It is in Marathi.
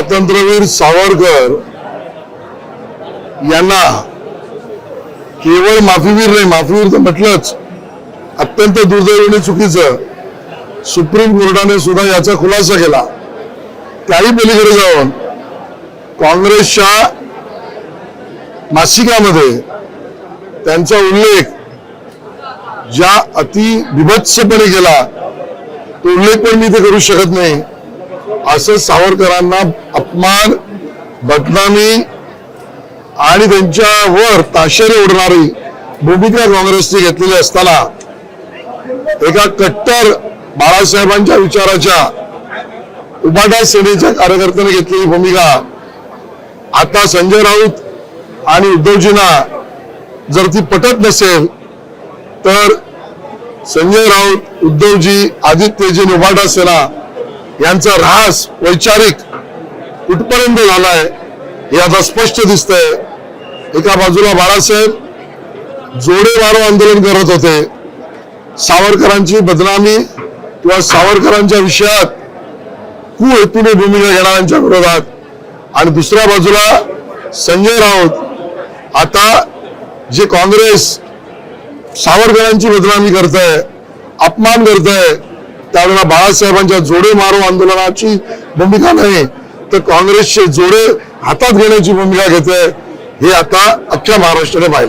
स्वातंत्र्यवीर सावरकर यांना केवळ माफीवीर नाही माफीवीर तर म्हटलंच अत्यंत दुर्दैवाने चुकीचं सुप्रीम कोर्टाने सुद्धा याचा खुलासा केला. त्याही पलीकडे जाऊन काँग्रेसच्या मासिकामध्ये त्यांचा उल्लेख ज्या अति विभत्सपणे केला तो उल्लेख पण मी ते करू शकत नाही. असं सावरकरांना अपमान बदनामी आणि त्यांच्यावर ताशेरे उडणारी भूमिका काँग्रेसने घेतलेली असताना एका कट्टर बाळासाहेबांच्या विचाराच्या उबाटा सेनेच्या कार्यकर्त्याने घेतलेली भूमिका आता संजय राऊत आणि उद्धवजींना जर ती पटत नसेल तर संजय राऊत उद्धवजी आदित्यजी आणि सेना यांचा ऱ्हास वैचारिक कुठपर्यंत झालाय हे आता स्पष्ट दिसतंय. एका बाजूला बाळासाहेब जोडे मारो आंदोलन करत होते. सावरकरांची बदनामी किंवा सावरकरांच्या विषयात कुहेतूने भूमिका घेणाऱ्यांच्या विरोधात. आणि दुसऱ्या बाजूला संजय राऊत आता जे काँग्रेस सावरकरांची बदनामी करत आहे अपमान करत आहे त्यावेळेला बाळासाहेबांच्या जोडे मारो आंदोलनाची भूमिका नाही तर काँग्रेसचे जोडे हातात घेण्याची भूमिका घेत आहे हे आता अख्ख्या महाराष्ट्राने पाहिलं